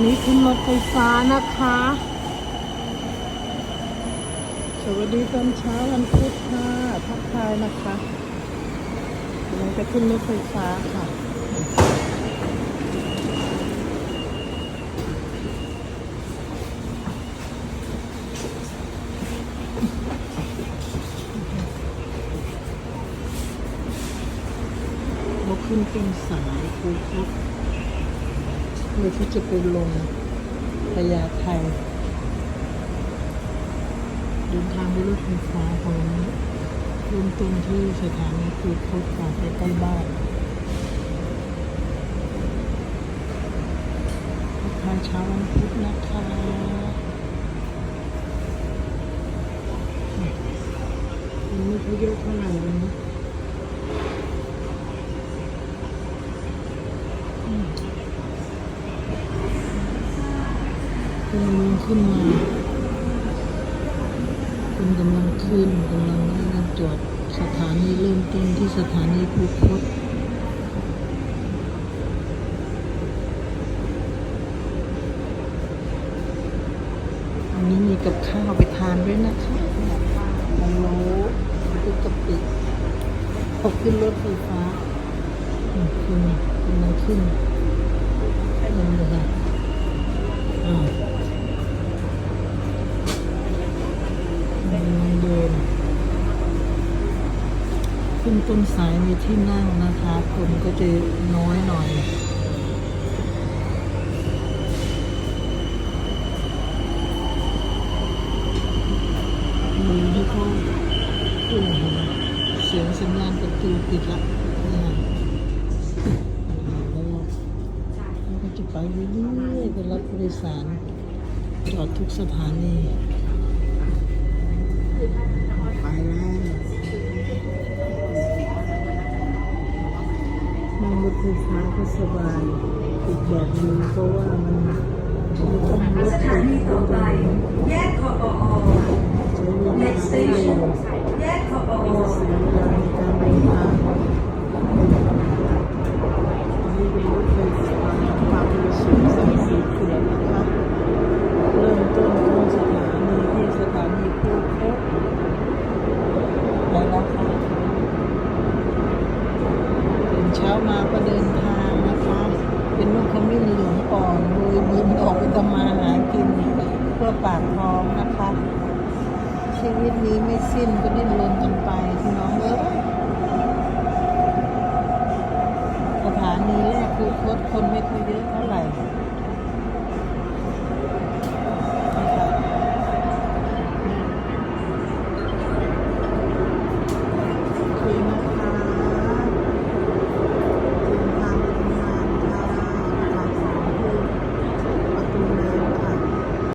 ันนี้ขึ้นรถไฟฟ้านะคะ สวัสดีตอนเช้าวันพุธค่ะทักทายนะคะกำลังจะขึ้นรถไฟฟ้าค่ะเราขึ้นเป็นสายคูคต เพื่อที่จะไปลงพญาไทยเดินทางด้วยรถไฟฟ้าของเริ่มต้นที่สถานีคูคตค่ะไปใกล้บ้านทักทาเช้าวันพุธนะคะมันไม่ค่อยเยอะเท่าไหร่เลยนะ กำลังขึ้นมาคุณกำลังขึ้นกำลังนั่งจอดสถานีเริ่มต้นที่สถานีภูคตอันนี้มีกับข้าวไปทานด้วยนะคะมันโลกุกะปิพอขึ้นรถไฟฟ้าอืมขึ้นกำลังขึ้นลงเลยค่ะ อ่าเดิน ขึ้นต้นสายมีที่นั่งนะคะคนก็จะน้อยหน่อยมือที่เขาขึ้นเสียงสัญญาณประตูปิดละนี่ค่ะแล้วก็จะไปเรื่อยๆไปรับผู้โดยสารจอดทุกสถานีไปแล้ว นั่งรถไฟฟ้าก็สบายอีกแบบหนึงเพราะว่ามันไม่ต้องรถสติถาดนีต่อไป แยกคอปอใช้เวลา next ไม่เร็ station วแยกคอปอไม่เสียเวลาในการเดินทางนี่เป็นรถไฟฟ้าความเร็วสูงสายสีเขียวนะคะ เริ่มต้นที่สถานีที่สถานีภูเก็ตไปแล้วค่ะ มามาก็เดินทางนะคะ เป็นนกขมิ้นหลวงก่อนโดยบินออกไปทำมาหากินเพื่อปากท้องนะคะ ชีวิตนี้ไม่สิ้นก็ดิ้นรนกันไปพี่น้องเอ้ยสถานีแรกคือคตคนไม่ค่อยเยอะเท่าไหร่